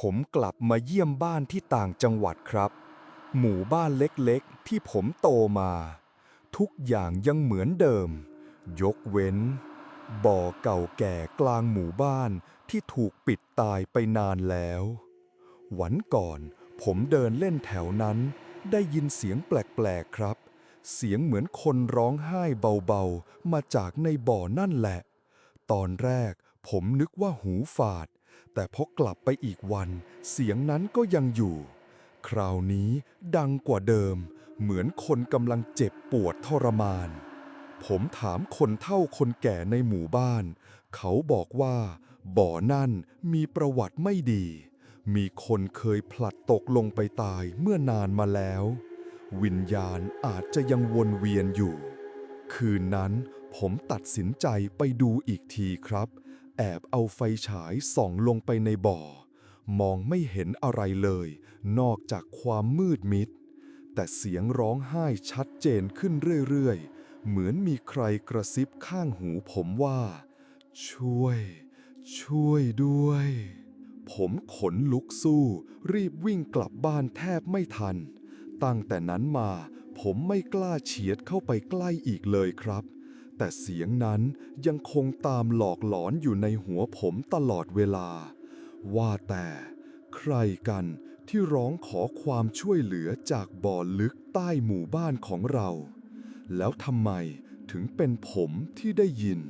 ผมกลับมาเยี่ยมบ้านที่ต่างจังหวัดครับ หมู่บ้านเล็กๆ ที่ผมโตมา ทุกอย่างยังเหมือนเดิม ยกเว้น บ่อเก่าแก่กลางหมู่บ้านที่ถูกปิดตายไปนานแล้ว วันก่อนผมเดินเล่นแถวนั้น ได้ยินเสียงแปลกๆครับ เสียงเหมือนคนร้องไห้เบาๆ มาจากในบ่อนั่นแหละ ตอนแรกผมนึกว่าหูฝาด แต่พอกลับไปอีกวัน เสียงนั้นก็ยังอยู่ คราวนี้ดังกว่าเดิม เหมือนคนกำลังเจ็บปวดทรมาน ผมถามคนเฒ่าคนแก่ในหมู่บ้าน เขาบอกว่า บ่อนั่นมีประวัติไม่ดี มีคนเคยผลัดตกลงไปตายเมื่อนานมาแล้ว วิญญาณอาจจะยังวนเวียนอยู่ คืนนั้นผมตัดสินใจไปดูอีกทีครับ แอบเอาไฟฉายส่องลงไปในบ่อ มองไม่เห็นอะไรเลย นอกจากความมืดมิด แต่เสียงร้องไห้ชัดเจนขึ้นเรื่อยๆ เหมือนมีใครกระซิบข้างหูผมว่า ช่วย ช่วยด้วย ผมขนลุกสู้ รีบวิ่งกลับบ้านแทบไม่ทัน ตั้งแต่นั้นมาผมไม่กล้าเฉียดเข้าไปใกล้อีกเลยครับ แต่เสียงนั้นยังคงตามหลอกหลอนอยู่ในหัวผมตลอดเวลา ว่าแต่ใครกันที่ร้องขอความช่วยเหลือจากบ่อลึกใต้หมู่บ้านของเรา แล้วทำไมถึงเป็นผมที่ได้ยิน